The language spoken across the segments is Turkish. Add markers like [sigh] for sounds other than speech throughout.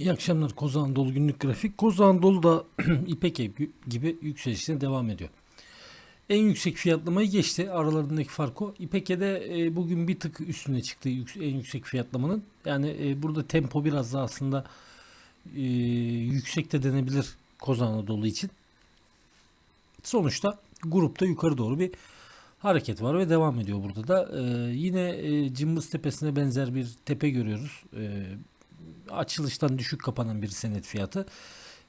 İyi akşamlar Koza Anadolu günlük grafik. Koza Anadolu da [clears throat] İpek Ev gibi yükselişine devam ediyor. En yüksek fiyatlamayı geçti. Aralarındaki fark o. İpek'e e, bugün bir tık üstüne çıktı en yüksek fiyatlamanın. Yani e, burada tempo biraz daha aslında e, yüksek de denebilir Koza Anadolu için. Sonuçta grupta yukarı doğru bir hareket var ve devam ediyor burada da. E, yine e, Cımbız Tepesi'ne benzer bir tepe görüyoruz. E, açılıştan düşük kapanan bir senet fiyatı.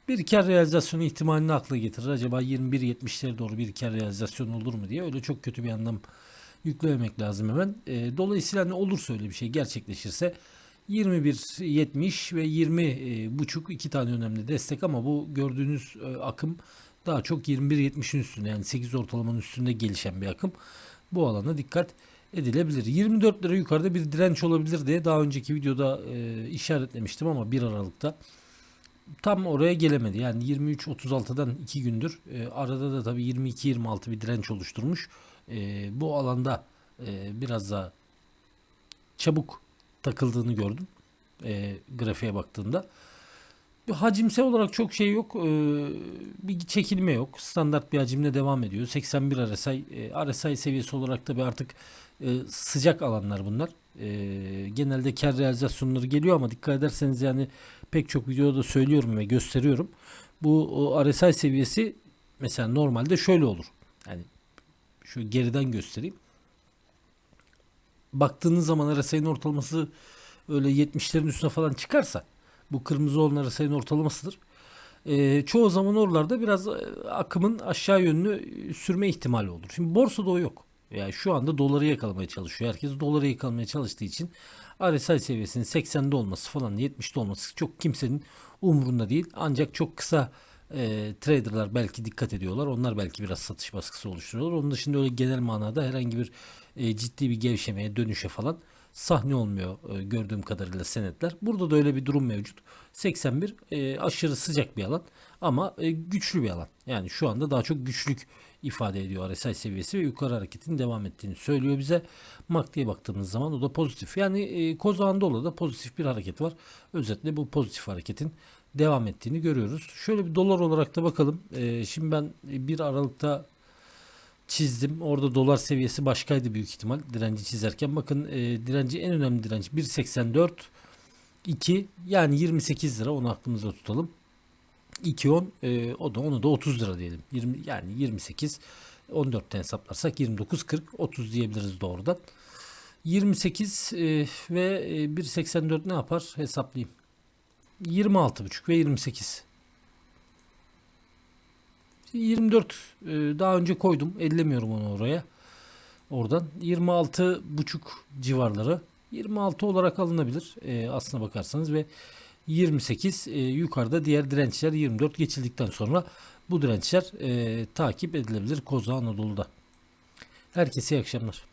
Bir kar realizasyonu ihtimalini akla getirir. Acaba 21.70'lere doğru bir kar realizasyonu olur mu diye. Öyle çok kötü bir anlam yüklememek lazım hemen. E, dolayısıyla ne olursa öyle bir şey gerçekleşirse 21.70 ve 20 e, iki tane önemli destek ama bu gördüğünüz e, akım daha çok 21.70'in üstünde yani 8 ortalamanın üstünde gelişen bir akım. Bu alana dikkat edilebilir. 24 lira yukarıda bir direnç olabilir diye daha önceki videoda e, işaretlemiştim ama 1 Aralık'ta tam oraya gelemedi. Yani 23.36'dan 2 gündür e, arada da tabii 22-26 bir direnç oluşturmuş. E, bu alanda e, biraz daha çabuk takıldığını gördüm e, grafiğe baktığımda. Hacimsel olarak çok şey yok. E, bir çekilme yok. Standart bir hacimle devam ediyor. 81 RSI. E, RSI seviyesi olarak da bir artık e, sıcak alanlar bunlar. E, genelde kar realizasyonları geliyor ama dikkat ederseniz yani pek çok videoda söylüyorum ve gösteriyorum. Bu o RSI seviyesi mesela normalde şöyle olur. Yani şu geriden göstereyim. Baktığınız zaman RSI'nin ortalaması öyle 70'lerin üstüne falan çıkarsa bu kırmızı olan RSI'nin ortalamasıdır. Ee, çoğu zaman oralarda biraz e, akımın aşağı yönlü sürme ihtimali olur. Şimdi borsada o yok. Yani şu anda doları yakalamaya çalışıyor. Herkes doları yakalamaya çalıştığı için RSI seviyesinin 80'de olması falan 70'de olması çok kimsenin umurunda değil. Ancak çok kısa e, traderlar belki dikkat ediyorlar. Onlar belki biraz satış baskısı oluşturuyorlar. Onun dışında öyle genel manada herhangi bir e, ciddi bir gevşemeye, dönüşe falan sahne olmuyor e, gördüğüm kadarıyla senetler. Burada da öyle bir durum mevcut. 81 e, aşırı sıcak bir alan ama e, güçlü bir alan. Yani şu anda daha çok güçlük ifade ediyor RSI seviyesi ve yukarı hareketin devam ettiğini söylüyor bize. MACD'ye baktığımız zaman o da pozitif. Yani e, Koza pozitif bir hareket var. Özetle bu pozitif hareketin devam ettiğini görüyoruz. Şöyle bir dolar olarak da bakalım. Şimdi ben 1 Aralık'ta çizdim. Orada dolar seviyesi başkaydı büyük ihtimal direnci çizerken. Bakın e, direnci en önemli direnç 1.84 2 yani 28 lira onu aklımızda tutalım. 2.10 e, o da onu da 30 lira diyelim. 20 yani 28 14'ten hesaplarsak 29 40 30 diyebiliriz doğrudan. 28 e, ve e, 1.84 ne yapar hesaplayayım. 26.5 ve 28. 24 e, daha önce koydum. Ellemiyorum onu oraya. Oradan 26 buçuk civarları 26 olarak alınabilir e, aslına bakarsanız ve 28 e, yukarıda diğer dirençler 24 geçildikten sonra bu dirençler e, takip edilebilir Koza Anadolu'da. Herkese iyi akşamlar.